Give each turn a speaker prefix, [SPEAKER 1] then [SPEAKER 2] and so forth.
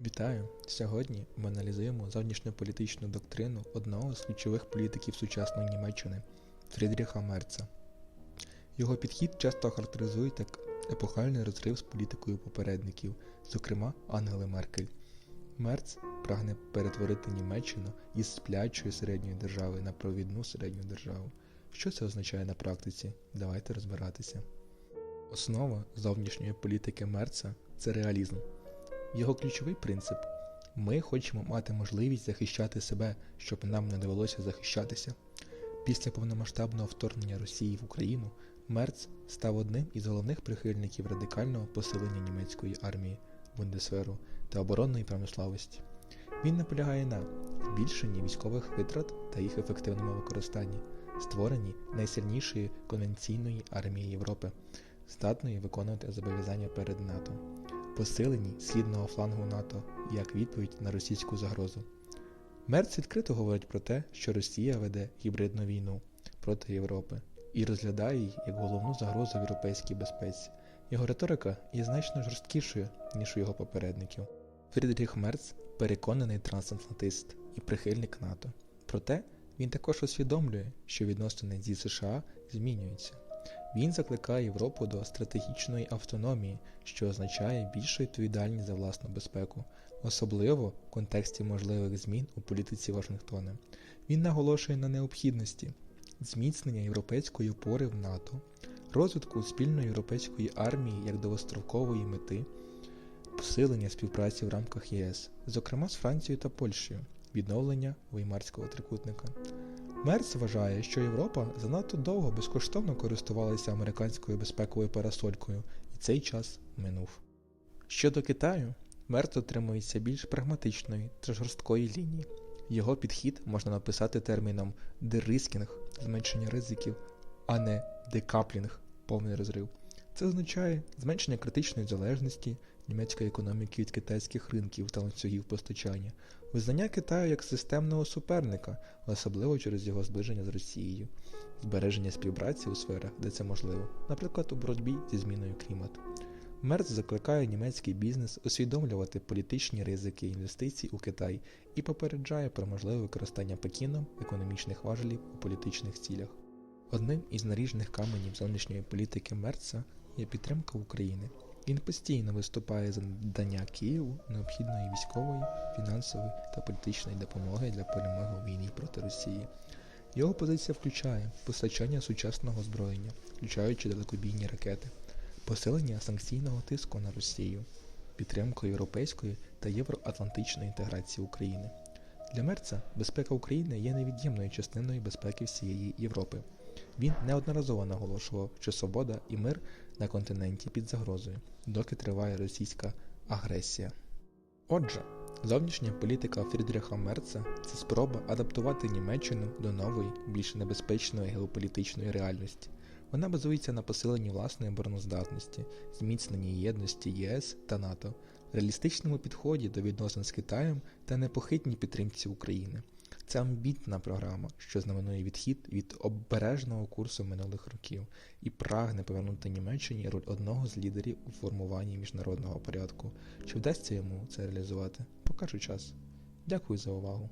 [SPEAKER 1] Вітаю! Сьогодні ми аналізуємо зовнішньополітичну доктрину одного з ключових політиків сучасної Німеччини Фрідріха Мерца. Його підхід часто характеризують як епохальний розрив з політикою попередників, зокрема Ангели Меркель. Мерц прагне перетворити Німеччину із сплячої середньої держави на провідну середню державу. Що це означає на практиці? Давайте розбиратися. Основа зовнішньої політики Мерца це реалізм. Його ключовий принцип ми хочемо мати можливість захищати себе, щоб нам не довелося захищатися. Після повномасштабного вторгнення Росії в Україну Мерц став одним із головних прихильників радикального посилення німецької армії, бундесверу та оборонної промисловості. Він наполягає на збільшенні військових витрат та їх ефективному використанні, створенні найсильнішої конвенційної армії Європи, здатної виконувати зобов'язання перед НАТО посиленні східного флангу НАТО як відповідь на російську загрозу. Мерц відкрито говорить про те, що Росія веде гібридну війну проти Європи і розглядає її як головну загрозу в європейській безпеці. Його риторика є значно жорсткішою, ніж у його попередників. Фрідріх Мерц переконаний трансатлантист і прихильник НАТО. Проте він також усвідомлює, що відносини зі США змінюються. Він закликає Європу до стратегічної автономії, що означає більшу відповідальність за власну безпеку, особливо в контексті можливих змін у політиці Вашингтона. Він наголошує на необхідності зміцнення європейської опори в НАТО, розвитку спільної європейської армії як довгострокової мети, посилення співпраці в рамках ЄС, зокрема з Францією та Польщею, відновлення Веймарського трикутника. Мерц вважає, що Європа занадто довго безкоштовно користувалася американською безпековою парасолькою, і цей час минув. Щодо Китаю, Мерц дотримується більш прагматичної та жорсткої лінії. Його підхід можна написати терміном дерискінг зменшення ризиків, а не декаплінг повний розрив. Це означає зменшення критичної залежності німецької економіки від китайських ринків та ланцюгів постачання, визнання Китаю як системного суперника, особливо через його зближення з Росією, збереження співпраці у сферах, де це можливо, наприклад, у боротьбі зі зміною клімату. Мерц закликає німецький бізнес усвідомлювати політичні ризики інвестицій у Китай і попереджає про можливе використання Пекіном економічних важелів у політичних цілях. Одним із наріжних каменів зовнішньої політики Мерца є підтримка України. Він постійно виступає за надання Києву необхідної військової, фінансової та політичної допомоги для перемоги у війні проти Росії. Його позиція включає постачання сучасного озброєння, включаючи далекобійні ракети, посилення санкційного тиску на Росію, підтримку європейської та євроатлантичної інтеграції України. Для Мерца безпека України є невід'ємною частиною безпеки всієї Європи. Він неодноразово наголошував, що свобода і мир на континенті під загрозою, доки триває російська агресія. Отже, зовнішня політика Фрідріха Мерца це спроба адаптувати Німеччину до нової, більш небезпечної геополітичної реальності. Вона базується на посиленні власної обороноздатності, зміцненні єдності ЄС та НАТО, реалістичному підході до відносин з Китаєм та непохитній підтримці України. Це амбітна програма, що знаменує відхід від обережного курсу минулих років і прагне повернути Німеччині роль одного з лідерів у формуванні міжнародного порядку. Чи вдасться йому це реалізувати? Покажу час. Дякую за увагу.